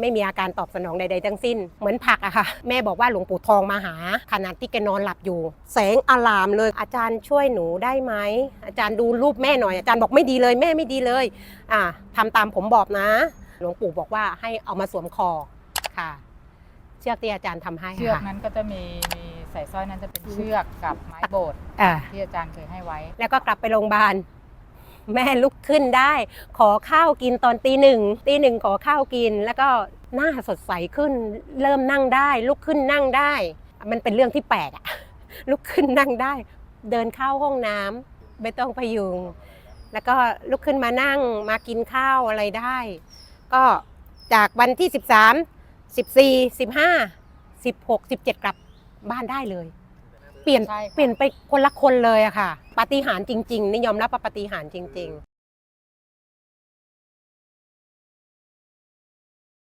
ไม่มีอาการตอบสนองใดๆทั้งสิ้น เหมือนผักอะค่ะ แม่บอกว่าหลวงปู่ทองมาหาขณะที่แกนอนหลับอยู่ แสงอลามเลยอาจารย์ช่วยหนูได้ไหมอาจารย์ดูรูปแม่หน่อยอาจารย์บอกไม่ดีเลยแม่ไม่ดีเลยอ่าทำตามผมบอกนะ หลวงปู่บอกว่าให้เอามาสวมคอค่ะ เชือกที่อาจารย์ทำให้เชือกค่ะ นั้นก็จะมีมีใส่สร้อยนั้นจะเป็นเชือกกับไม้โบดอ่า ที่อาจารย์เคยให้ไว้ แล้วก็กลับไปโรงพยาบาล แม่ลุกขึ้นได้ ขอข้าวกินตอนตีหนึ่งตีหนึ่งขอข้าวกิน แล้วก็หน้าสดใสขึ้น เริ่มนั่งได้ ลุกขึ้นนั่งได้ มันเป็นเรื่องที่แปลกอะลุกขึ้นนั่งได้ เดินเข้าห้องน้ำไม่ต้องพยุง แล้วก็ลุกขึ้นมานั่งมากินข้าวอะไรได้ ก็จากวันที่ 13 14 15 16 17 กลับบ้านได้เลย เปลี่ยนใช่ค่ะ เปลี่ยนไปคนละคนเลยอะค่ะ ปาฏิหาริย์จริงๆนี่ยอมรับว่าปาฏิหาริย์จริง ๆ